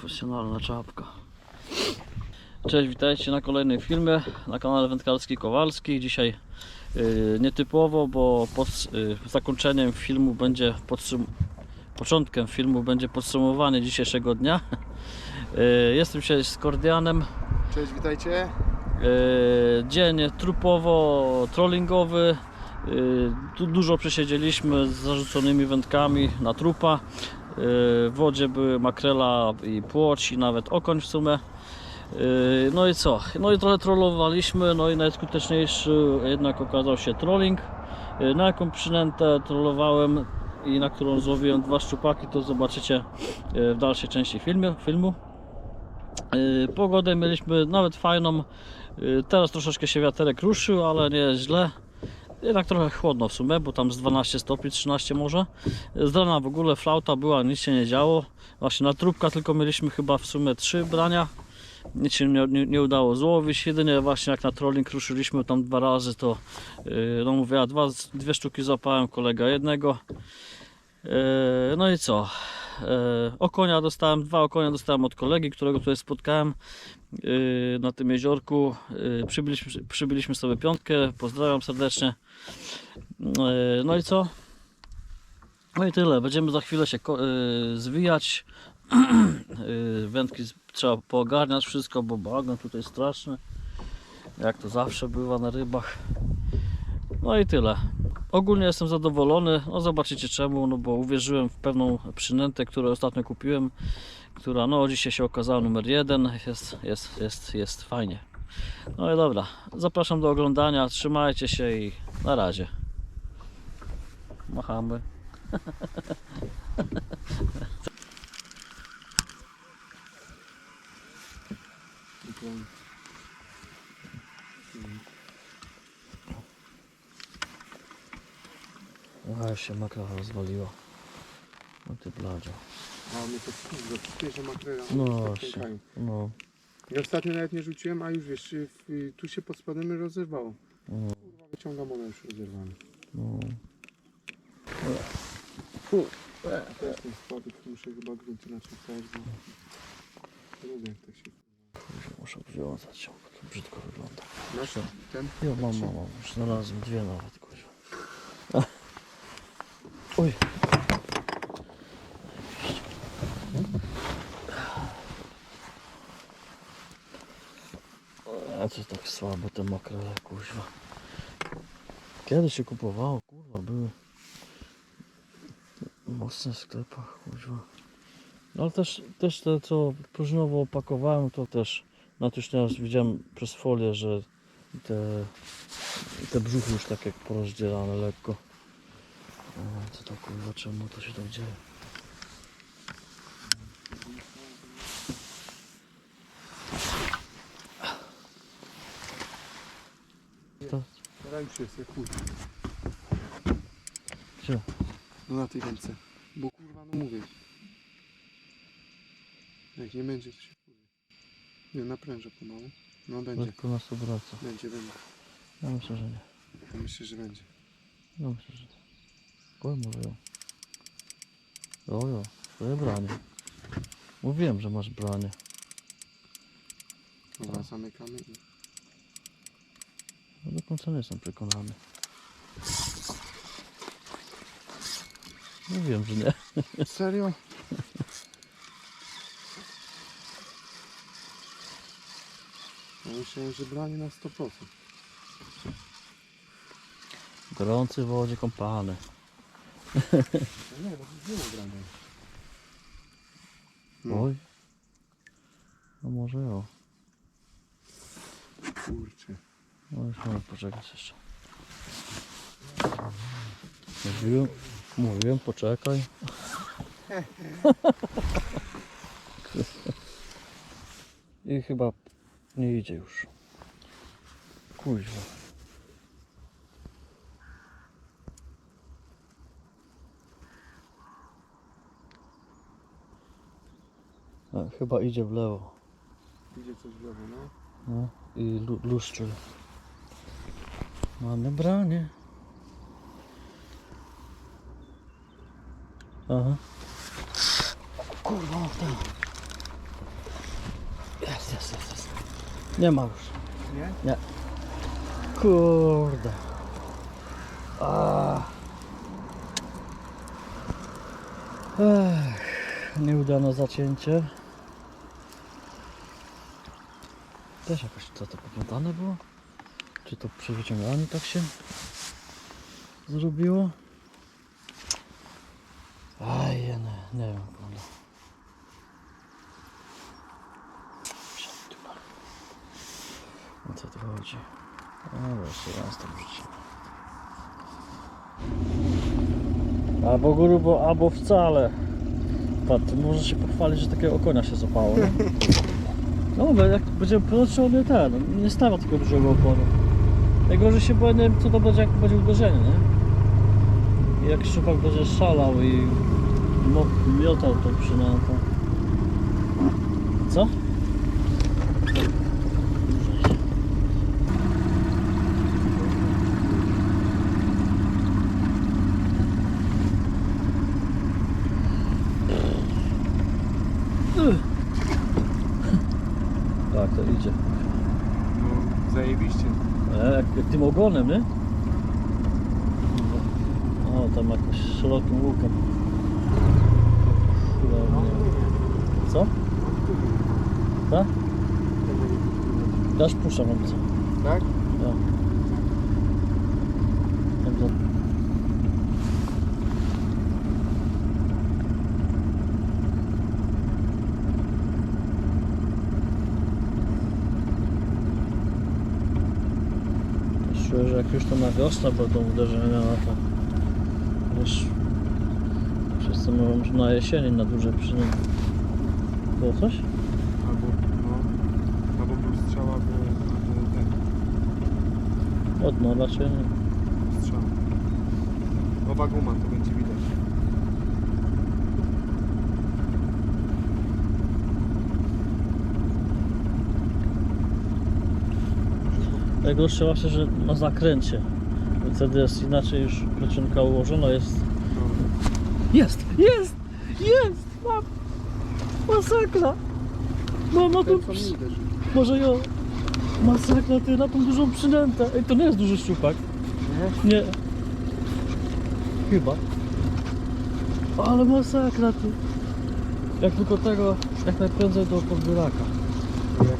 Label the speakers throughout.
Speaker 1: Profesjonalna czapka. Cześć, witajcie na kolejnym filmie na kanale Wędkarski Kowalski. Dzisiaj y, nietypowo, bo pod, y, zakończeniem filmu będzie podsum początkiem filmu będzie podsumowanie dzisiejszego dnia. Y, jestem dzisiaj z Kordianem.
Speaker 2: Cześć, witajcie.
Speaker 1: Y, dzień trupowo trollingowy. Y, Tu dużo przesiedzieliśmy z zarzuconymi wędkami na trupa. Y, W wodzie były makrela i płoć i nawet okoń w sumie. Y, No i co? No i trochę trollowaliśmy, no i najskuteczniejszy jednak okazał się trolling. Y, Na jaką przynętę trollowałem i na którą złowiłem dwa szczupaki, to zobaczycie w dalszej części filmu. filmu. Pogodę mieliśmy nawet fajną. Teraz troszeczkę się wiaterek ruszył, ale nie jest źle. Jednak trochę chłodno w sumie, bo tam z 12 stopni, 13 może. Z w ogóle flauta była, nic się nie działo. Właśnie na trubka tylko mieliśmy chyba w sumie 3 brania. Nic się nie, nie, nie udało złowić. Jedynie właśnie jak na trolling ruszyliśmy tam dwa razy, to yy, no mówię, ja dwa, dwie sztuki złapałem, kolega jednego. Yy, no i co? Yy, okonia dostałem, dwa okonia dostałem od kolegi, którego tutaj spotkałem na tym jeziorku. Yy, przybyliśmy, przybyliśmy sobie piątkę, pozdrawiam serdecznie. Yy, no i co? No i tyle. Będziemy za chwilę się zwijać. Wędki trzeba poogarniać wszystko, bo bagan tutaj straszny. Jak to zawsze bywa na rybach. No i tyle. Ogólnie jestem zadowolony. No zobaczycie czemu, no bo uwierzyłem w pewną przynętę, którą ostatnio kupiłem, która no dzisiaj się okazała numer jeden. Jest, jest, jest, jest fajnie. No i dobra. Zapraszam do oglądania. Trzymajcie się i na razie. Machamy. A się makra rozwaliła. No ty bladzo.
Speaker 2: A mnie to wkurza, pierwsza makrela.
Speaker 1: No właśnie.
Speaker 2: pękają.
Speaker 1: No.
Speaker 2: Ja ostatnio nawet nie rzuciłem, a już wiesz, y, tu się pod spodem rozerwało.
Speaker 1: No.
Speaker 2: Kurwa, wyciągam, ona już rozerwana.
Speaker 1: no.
Speaker 2: Też ten spodek muszę chyba grunt inaczej wstawić, bo lubię jak tak się...
Speaker 1: Kurwa, Muszę wywiązać się, bo to brzydko wygląda.
Speaker 2: Masz ten?
Speaker 1: Jo, mam, mam, mam. Już znalazłem dwie nawet, kurwa. Oj. A co tak słabo te makrele, kurwa. Kiedy się kupowało, kurwa, były mocne w sklepach, kurwa. No ale też, też te, co próżniowo opakowałem, to też natychmiast widziałem przez folię, że te, te brzuchy już tak jak porozdzielane lekko. O, co to kurwa, czemu to się tak dzieje? To,
Speaker 2: Teraz już jest, jak chuj.
Speaker 1: gdzie?
Speaker 2: No na tej ręce. Bo kurwa, no mówię. Jak nie będzie, to się kurwa. Nie, naprężę pomału. No będzie,
Speaker 1: Lekko nas obraca.
Speaker 2: będzie, będzie.
Speaker 1: Ja myślę, że nie.
Speaker 2: Ja myślę, że będzie.
Speaker 1: Ja myślę, że nie. Oj, może ją. O jo, twoje branie. Mówiłem, że masz branie.
Speaker 2: Dobra, zamykamy i...
Speaker 1: No do końca nie jestem przekonany. Mówiłem, że nie.
Speaker 2: Serio? Ja myślałem, że branie na 100%.
Speaker 1: Gorący w wodzie kąpany.
Speaker 2: No nie, bo nie ma brania. No,
Speaker 1: Oj. No może jo.
Speaker 2: kurczę.
Speaker 1: No już poczekać jeszcze. Mówiłem, mówiłem poczekaj. I chyba nie idzie już. Kuźwa. Chyba idzie w lewo.
Speaker 2: Idzie coś w lewo, no.
Speaker 1: No i lu- luszczy. Mamy branie. Aha. Kurwa, ten. Jest, jest, jest, jest. Nie ma już.
Speaker 2: Nie?
Speaker 1: Kurde. A. Ech, nieudane zacięcie. Też jakoś co to poplątane było? Czy to przy wyciąganiu tak się zrobiło? Aj, ja nie, nie wiem. kurde. O co tu chodzi? No jeszcze raz tam wrzucimy. Albo grubo, albo wcale. Patrz, może się pochwalić, że takiego konia się zapało. Nie? No bo jak będzie proszony ten, nie stawia takiego dużego oporu. Najgorzej się boję, co to będzie, jak będzie uderzenie, nie? I jak szczupak będzie szalał i miotał tą przynętą. Co? Tak, to idzie.
Speaker 2: No, zajebiście.
Speaker 1: E, jak, jak tym ogonem, nie? O, tam jakoś szerokim łukiem. Co? Tak? Dasz puszczam mam co?
Speaker 2: Tak?
Speaker 1: Ja. Dobrze. Czuję, że jak już to na wiosnę będą uderzenia, no to wiesz, wszyscy mówią, że na jesieni na duże przyny. Było coś?
Speaker 2: Albo, no, albo był strzał, albo, ten,
Speaker 1: Od no raczej nie.
Speaker 2: strzał. Oba guma, to będzie widać.
Speaker 1: Najgorsze właśnie, że na zakręcie. Wtedy jest inaczej już pryczynka ułożona jest.
Speaker 2: No,
Speaker 1: Jest! Jest! Jest! Mam! Masakra! Mam na
Speaker 2: ten
Speaker 1: tą...
Speaker 2: co mi uderzy.
Speaker 1: Może ja... Masakra, ty na tą dużą przynętę. Ej, to nie jest duży szczupak.
Speaker 2: Nie?
Speaker 1: Nie. Chyba. Ale masakra ty. Jak tylko tego, jak najprędzej do podbieraka.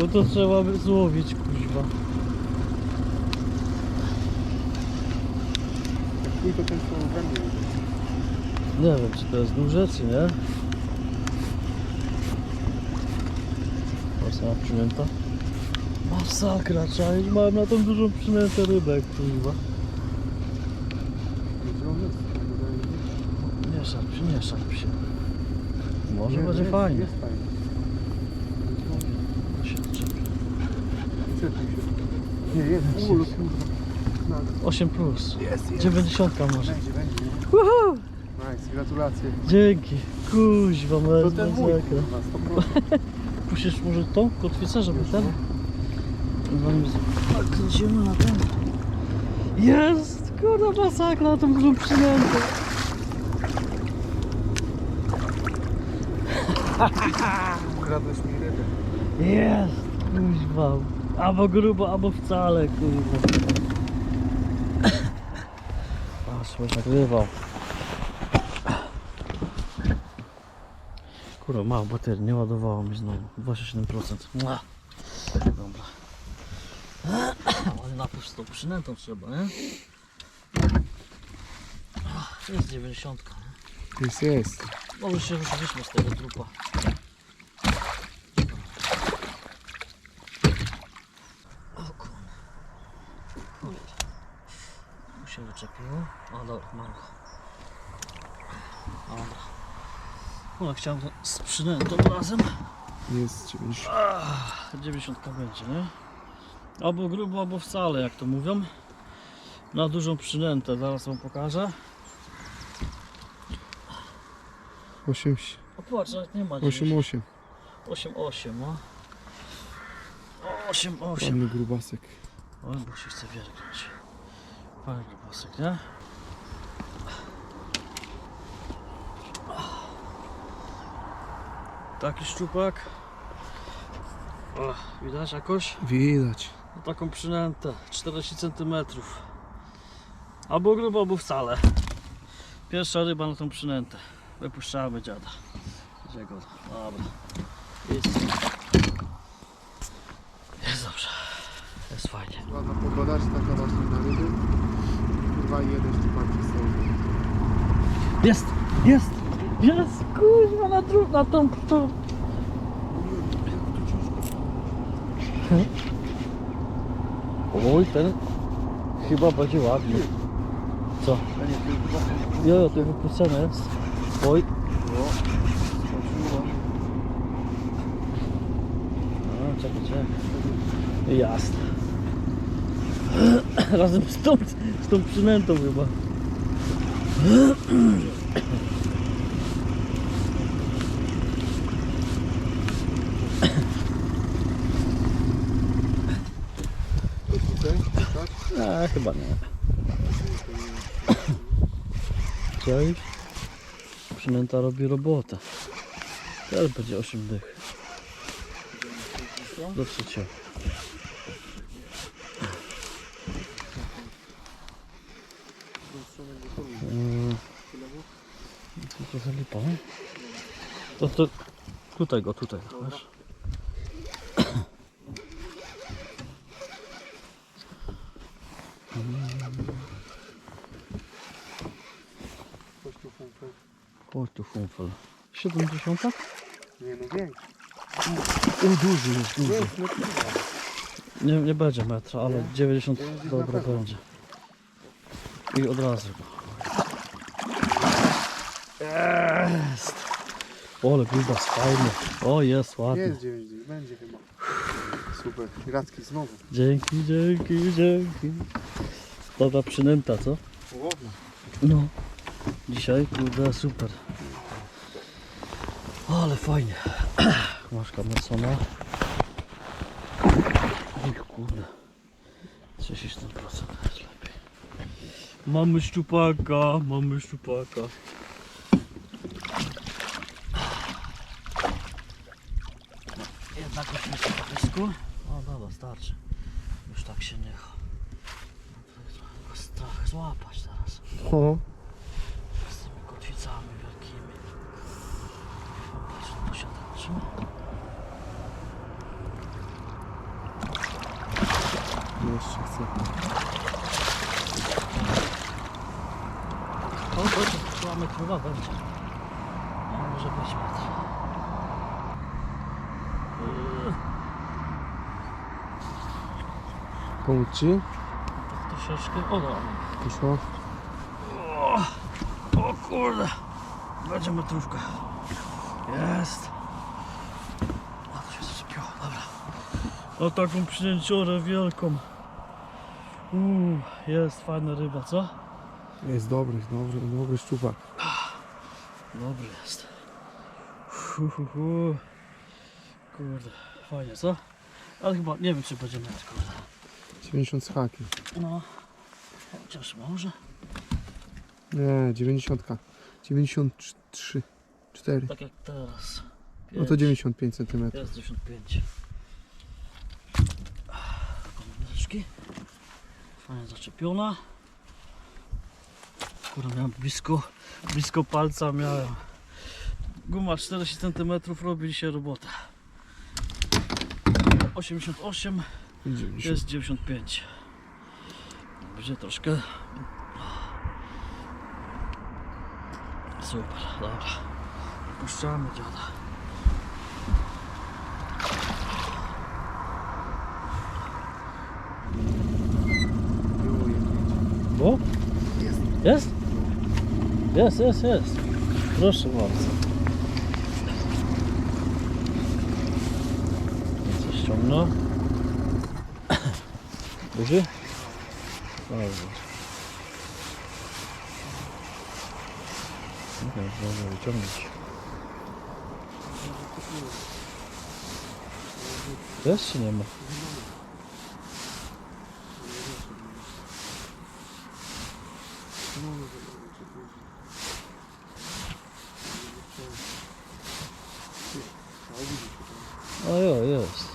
Speaker 1: Bo to trzeba by złowić, kuźwa.
Speaker 2: Chuj to ten.
Speaker 1: Nie wiem, czy to jest duże, czy nie. Sama przynęta. Masakra, czaić, mam na tą dużą przynętę?
Speaker 2: Tego daje-
Speaker 1: Nie szarp się, nie szarp się. Może
Speaker 2: Nie,
Speaker 1: będzie
Speaker 2: jest,
Speaker 1: fajnie.
Speaker 2: Jest fajnie.
Speaker 1: Się.
Speaker 2: Nie, jest. kurwa. Znak.
Speaker 1: 8 plus.
Speaker 2: Jest, jest.
Speaker 1: 90 może.
Speaker 2: Będzie, będzie.
Speaker 1: Woohoo!
Speaker 2: Nice, gratulacje.
Speaker 1: Dzięki. Kuźwa,
Speaker 2: To ten mój,
Speaker 1: masakra.
Speaker 2: kurwa, 100%.
Speaker 1: Puścisz może tą kotwicę, żeby ten? Kręcimy na ten. Jest! Kurwa masakra na tą dużą przynętę.
Speaker 2: Ukradłeś mi rybę.
Speaker 1: Jest! Kuźwa. Albo grubo, albo wcale, kurwa. Aż już nagrywał. Kurwa, mało baterii, nie ładowało mi znowu. 27%. Mua. Dobra. Ale napój z tą przynętą trzeba, nie? To jest 90. nie?
Speaker 2: Jest, jest.
Speaker 1: No już się ruszyliśmy z tego trupa. O kurde. Kurde. Tu się wyczepiło. O dobra, mam go. Dobra. No chciałem to z przynętą razem.
Speaker 2: Jest 90.
Speaker 1: Ach, 90 będzie, nie? Albo grubo, albo wcale, jak to mówią. Na dużą przynętę, zaraz wam pokażę.
Speaker 2: 8,
Speaker 1: O patrz, nawet nie ma
Speaker 2: 8, 8.
Speaker 1: 8-8, no. 8-8.
Speaker 2: Ładny grubasek.
Speaker 1: Oj, bo się chce wiergnąć. Fajny pasek, nie? Taki szczupak. O, widać jakoś?
Speaker 2: Widać.
Speaker 1: No taką przynętę 40 cm. Albo grubo, albo wcale. Pierwsza ryba na tą przynętę. Wypuszczamy dziada. Gdzie go? Dobra. Jest dobrze. Jest fajnie.
Speaker 2: Ładna pogoda, że taka właśnie na ryby. Kurwa i jeden.
Speaker 1: Jest! Jest! Jest! Kurwa na drut, na tą, tą. Oj, ten chyba będzie ładny. Co? Jo, jo, to wypuszczone jest. Oj. A, czekaj, czekaj. Jasne. Razem z tą, z tą przynętą chyba. A, chyba nie. Cześć. Przynęta robi robotę. Teraz będzie 8 dych. Do trzeciego. To trochę lipa? To, to tutaj go, tutaj, wiesz?
Speaker 2: Chodź tu
Speaker 1: funfel. 70?
Speaker 2: Nie no większy.
Speaker 1: O, duży jest, duży.
Speaker 2: Jest, no.
Speaker 1: Nie, nie będzie metra, ale
Speaker 2: Nie?
Speaker 1: 90
Speaker 2: 90
Speaker 1: dobra będzie. I od razu go. Jest! Ole, grubas, fajny. O, jest ładny.
Speaker 2: Jest 9 dni, będzie chyba. Super. Gracki znowu.
Speaker 1: Dzięki, dzięki, dzięki. Dobra przynęta, co?
Speaker 2: Połowna.
Speaker 1: No. Dzisiaj, kurde, super. Ale fajnie. Masz kamersona. Oj, kurde. 37% jest lepiej. Mamy szczupaka, mamy szczupaka. Jednak już jest na pysku. O dobra, starczy. Już tak się nie... Strach złapać teraz.
Speaker 2: O.
Speaker 1: Z tymi kotwicami wielkimi. Patrz, posiadaczy.
Speaker 2: Jeszcze chcę.
Speaker 1: O, to jest chyba metrowa będzie. No, może być metr. Yy,
Speaker 2: Pomóc ci?
Speaker 1: Tak troszeczkę. O, dobra.
Speaker 2: Poszło.
Speaker 1: O, o kurde. Będzie metrówka. Jest. To się zaczepiło, dobra. O taką przyjęciorę wielką. Uuu, jest fajna ryba, co?
Speaker 2: Jest dobry, dobry, dobry szczupak.
Speaker 1: Dobry jest. Hu, hu, hu. Kurde, fajnie, co? Ale chyba nie wiem, czy będzie metr, kurde.
Speaker 2: 90 z hakiem.
Speaker 1: No, chociaż może.
Speaker 2: Nie, 90. 93. 4.
Speaker 1: Tak jak teraz.
Speaker 2: No to
Speaker 1: Pięć.
Speaker 2: 95 cm.
Speaker 1: Jest 95. Komendeczki. Fajnie zaczepiona. Kurde, miałem blisko, blisko palca miałem. Guma 40 cm robi dzisiaj robotę. 88
Speaker 2: 90.
Speaker 1: jest 95. Będzie troszkę. Super, dobra. Puszczamy dziada. Bo?
Speaker 2: Jest.
Speaker 1: Jest? Jest, jest, jest. Proszę bardzo. Co ściągnę? Duży? Dobra. Okej, można wyciągnąć. Jest czy nie ma? O jo, jest.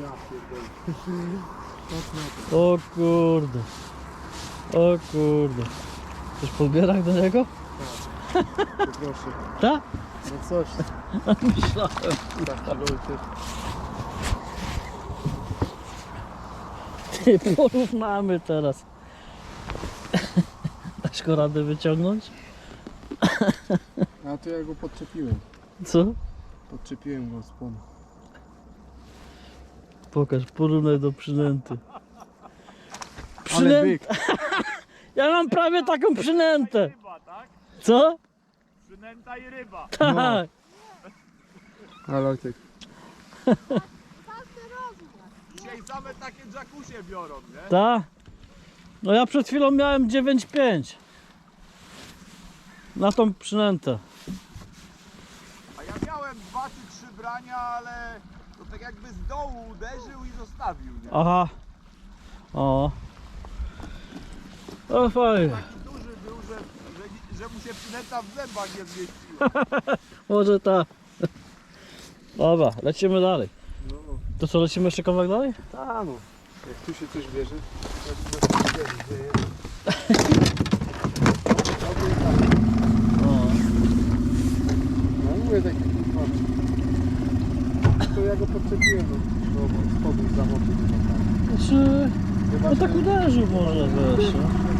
Speaker 2: Ja pierdolę. Patrz na to.
Speaker 1: O kurde. O kurde. Coś podbierak do niego?
Speaker 2: Proszę.
Speaker 1: Tak?
Speaker 2: No coś.
Speaker 1: Myślałem.
Speaker 2: Lojtek.
Speaker 1: Ty, porównamy teraz. Dasz go radę wyciągnąć?
Speaker 2: A to ja go podczepiłem.
Speaker 1: Co?
Speaker 2: Podczepiłem go z ponu.
Speaker 1: Pokaż, porównaj do przynęty.
Speaker 2: Ale
Speaker 1: Przynę...
Speaker 2: byk.
Speaker 1: Ja mam prawie taką przynętę.
Speaker 3: Ryba, tak?
Speaker 1: Co?
Speaker 3: Przynęta i ryba.
Speaker 1: Tak.
Speaker 2: A lojtek.
Speaker 3: Dzisiaj same takie jacuzzie biorą, nie?
Speaker 1: Tak? No ja przed chwilą miałem 9,5 na tą przynętę.
Speaker 3: A ja miałem dwa czy trzy brania, ale tak jakby z dołu uderzył i zostawił, nie?
Speaker 1: Aha. O. O fajnie.
Speaker 3: Taki duży był, że, że, że mu się przynęta w zębach nie zmieściła.
Speaker 1: Może ta. Dobra, lecimy dalej.
Speaker 2: No,
Speaker 1: To co, lecimy jeszcze kawałek dalej?
Speaker 2: a no. Jak tu się coś bierze, to na tym bierze, dzieje.
Speaker 1: O.
Speaker 2: No mówię taki kurwa. To ja go podczepiłem no, do spodu za mocy.
Speaker 1: Znaczy, no tak uderzył może, wiesz. no.